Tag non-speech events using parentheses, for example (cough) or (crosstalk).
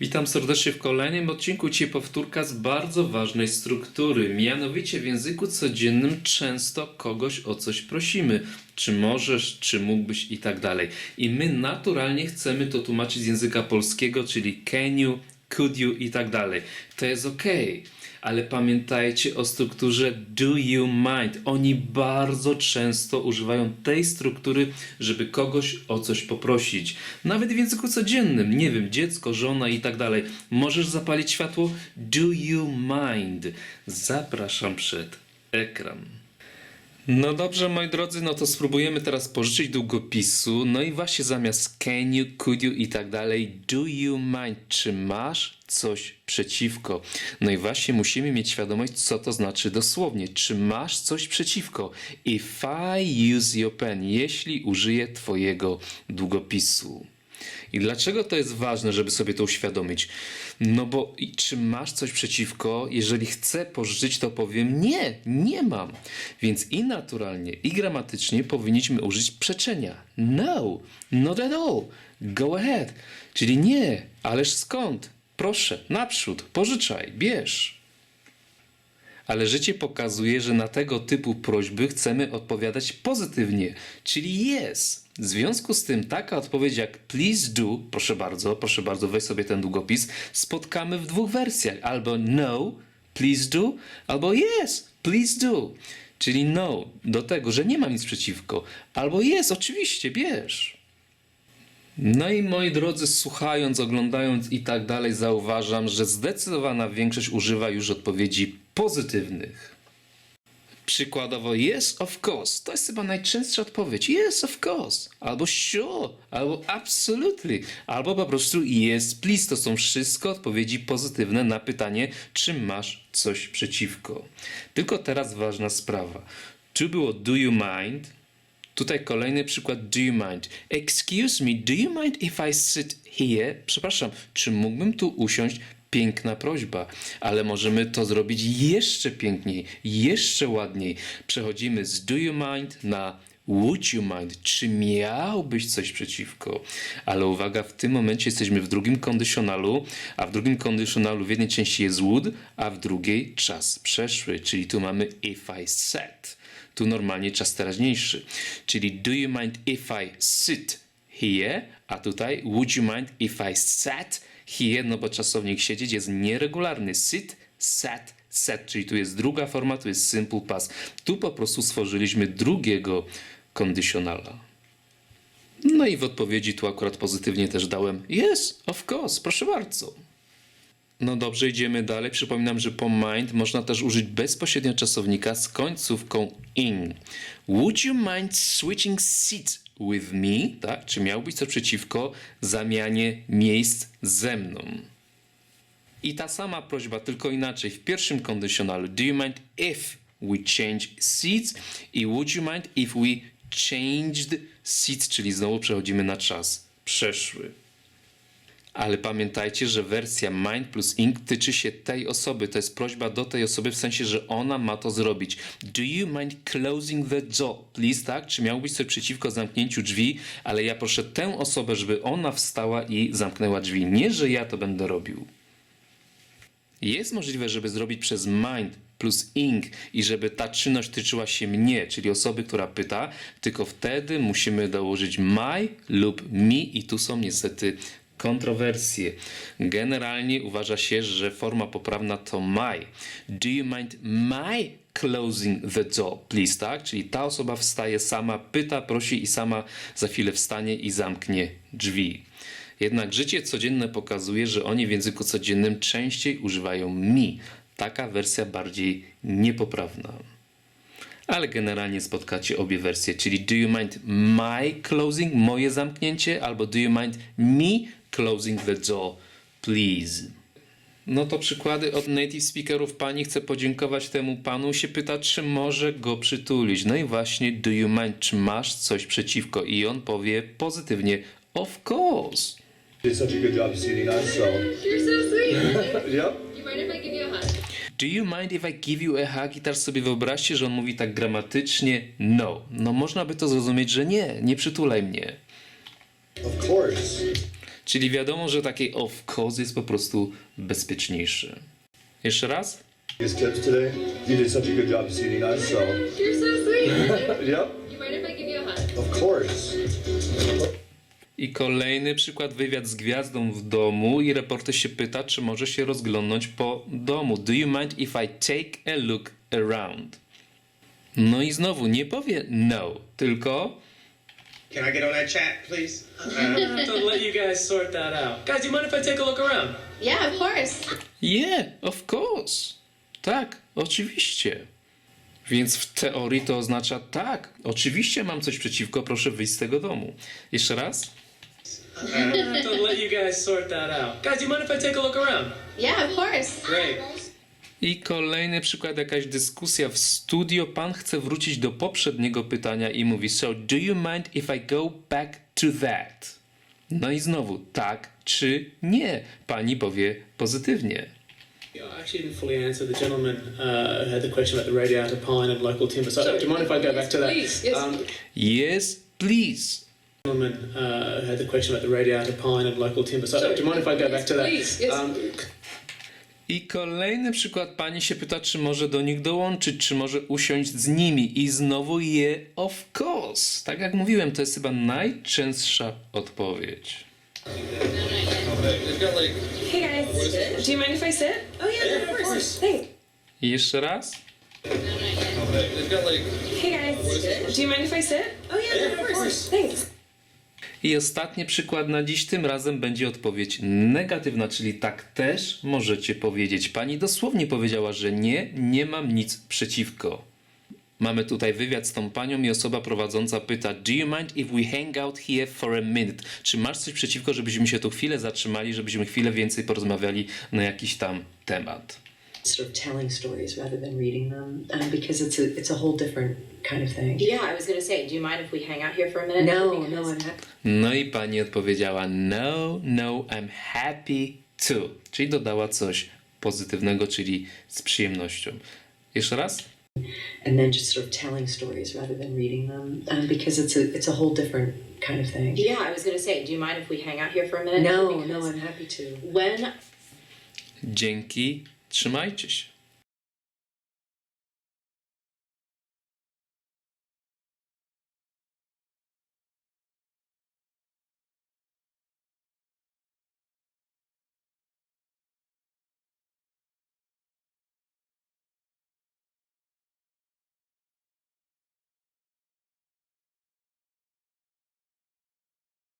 Witam serdecznie w kolejnym odcinku. Dzisiaj powtórka z bardzo ważnej struktury. Mianowicie w języku codziennym często kogoś o coś prosimy. Czy możesz, czy mógłbyś i tak dalej. I my naturalnie chcemy to tłumaczyć z języka polskiego, czyli can you, could you i tak dalej. To jest ok. Ale pamiętajcie o strukturze do you mind. Oni bardzo często używają tej struktury, żeby kogoś o coś poprosić. Nawet w języku codziennym, nie wiem, dziecko, żona i tak dalej. Możesz zapalić światło? Do you mind? Zapraszam przed ekran. No dobrze, moi drodzy, no to spróbujemy teraz pożyczyć długopisu. No i właśnie zamiast can you, could you i tak dalej, do you mind? Czy masz coś przeciwko? No i właśnie musimy mieć świadomość, co to znaczy dosłownie. Czy masz coś przeciwko? If I use your pen, jeśli użyję twojego długopisu. I dlaczego to jest ważne, żeby sobie to uświadomić? No bo czy masz coś przeciwko? Jeżeli chcę pożyczyć, to powiem nie, nie mam. Więc i naturalnie, i gramatycznie powinniśmy użyć przeczenia. No, not at all. Go ahead. Czyli nie, ależ skąd? Proszę, naprzód, pożyczaj, bierz. Ale życie pokazuje, że na tego typu prośby chcemy odpowiadać pozytywnie, czyli yes. W związku z tym taka odpowiedź jak please do, proszę bardzo, proszę bardzo, weź sobie ten długopis, spotkamy w dwóch wersjach. Albo no, please do, albo yes, please do. Czyli no, do tego, że nie mam nic przeciwko. Albo yes, oczywiście, bierz. No i moi drodzy, słuchając, oglądając i tak dalej, zauważam, że zdecydowana większość używa już odpowiedzi pozytywnych. Przykładowo, yes, of course. To jest chyba najczęstsza odpowiedź. Yes, of course. Albo sure, albo absolutely, albo po prostu yes, please. To są wszystko odpowiedzi pozytywne na pytanie, czy masz coś przeciwko. Tylko teraz ważna sprawa. Tu było do you mind, Tutaj kolejny przykład do you mind. Excuse me, do you mind if I sit here? Przepraszam, czy mógłbym tu usiąść? Piękna prośba, ale możemy to zrobić jeszcze piękniej, jeszcze ładniej. Przechodzimy z do you mind na would you mind? Czy miałbyś coś przeciwko? Ale uwaga, w tym momencie jesteśmy w drugim kondycjonalu, a w drugim kondycjonalu w jednej części jest would, a w drugiej czas przeszły, czyli tu mamy if I said tu normalnie czas teraźniejszy. Czyli do you mind if I sit here, a tutaj would you mind if I sat here, no bo czasownik siedzieć jest nieregularny. Sit, sat, sat, czyli tu jest druga forma, tu jest simple past. Tu po prostu stworzyliśmy drugiego kondycjonala. No i w odpowiedzi tu akurat pozytywnie też dałem yes, of course, proszę bardzo. No dobrze, idziemy dalej. Przypominam, że po mind można też użyć bezpośrednio czasownika z końcówką in. Would you mind switching seats with me? Tak? Czy miałbyś coś przeciwko zamianie miejsc ze mną? I ta sama prośba, tylko inaczej. W pierwszym kondycjonalu do you mind if we change seats? I would you mind if we changed seats? Czyli znowu przechodzimy na czas przeszły. Ale pamiętajcie, że wersja mind plus ink tyczy się tej osoby. To jest prośba do tej osoby w sensie, że ona ma to zrobić. Do you mind closing the door, please? Tak? Czy miałbyś coś przeciwko zamknięciu drzwi? Ale ja proszę tę osobę, żeby ona wstała i zamknęła drzwi. Nie, że ja to będę robił. Jest możliwe, żeby zrobić przez mind plus ing i żeby ta czynność tyczyła się mnie, czyli osoby, która pyta, tylko wtedy musimy dołożyć my lub me i tu są niestety kontrowersje. Generalnie uważa się, że forma poprawna to my. Do you mind my closing the door, please, tak? Czyli ta osoba wstaje sama, pyta, prosi i sama za chwilę wstanie i zamknie drzwi. Jednak życie codzienne pokazuje, że oni w języku codziennym częściej używają mi. Taka wersja bardziej niepoprawna. Ale generalnie spotkacie obie wersje, czyli do you mind my closing, moje zamknięcie, albo do you mind me closing the door, please. No to przykłady od native speakerów. Pani chce podziękować temu panu, się pyta, czy może go przytulić. No i właśnie, do you mind, czy masz coś przeciwko? I on powie pozytywnie, of course. did such a good job seating us, so You're so sweet. (laughs) yep. you mind if I give you a hug? Do you mind if I give you a hug? I teraz sobie wyobraźcie, że on mówi tak gramatycznie no. No można by to zrozumieć, że nie, nie przytulaj mnie. Of course. Czyli wiadomo, że takie of course jest po prostu bezpieczniejsze. Jeszcze raz? His tips today. You did such a good job seating us, so You're so sweet. (laughs) yep, you mind if I give you a hug? of course. I kolejny przykład, wywiad z gwiazdą w domu i reporter się pyta, czy może się rozglądnąć po domu. Do you mind if I take a look around? No i znowu nie powie no, tylko Can I get on that chat, please? (laughs) to let you guys sort that out. Guys, do you mind if I take a look around? Yeah, of course. yeah, of course. Tak, oczywiście. Więc w teorii to oznacza tak, oczywiście mam coś przeciwko, proszę wyjść z tego domu. Jeszcze raz? to let you guys sort that out. Guys, do you mind if I take a look around? Yeah, of course. Great. I kolejny przykład, jakaś dyskusja w studio. Pan chce wrócić do poprzedniego pytania i mówi: So, do you mind if I go back to that? No i znowu, tak czy nie? Pani powie pozytywnie. I actually didn't fully answer. The gentleman uh, had the question about the radiator pine and local timber. So, do you mind if I go back to that? Please, yes. Um, Yes, please. gentleman uh, had the question about the radiator pine and local timber. So, do you mind if I go back to that? Please, yes. Um, I kolejny przykład, pani się pyta, czy może do nich dołączyć, czy może usiąść z nimi. I znowu je, of course. Tak jak mówiłem, to jest chyba najczęstsza odpowiedź. Hey guys, do you mind if I sit? Oh yeah, of course. Thanks. I jeszcze raz? Hey guys, do you mind if I sit? Oh yeah, of course. Thanks. I ostatni przykład na dziś, tym razem będzie odpowiedź negatywna, czyli tak też możecie powiedzieć. Pani dosłownie powiedziała, że nie, nie mam nic przeciwko. Mamy tutaj wywiad z tą panią i osoba prowadząca pyta Do you mind if we hang out here for a minute? Czy masz coś przeciwko, żebyśmy się tu chwilę zatrzymali, żebyśmy chwilę więcej porozmawiali na jakiś tam temat? Sort of telling stories rather than reading them um, because it's a it's a whole different kind of thing. Yeah, I was gonna say, do you mind if we hang out here for a minute? No, Because- no, I'm happy. No i pani odpowiedziała No, no, I'm happy to. Czyli dodała coś pozytywnego, czyli z przyjemnością. Jeszcze raz? And then just sort of telling stories rather than reading them um, because it's a it's a whole different kind of thing. Yeah, I was gonna say, do you mind if we hang out here for a minute? No, Because no, I'm happy to. When Dzięki, trzymajcie się.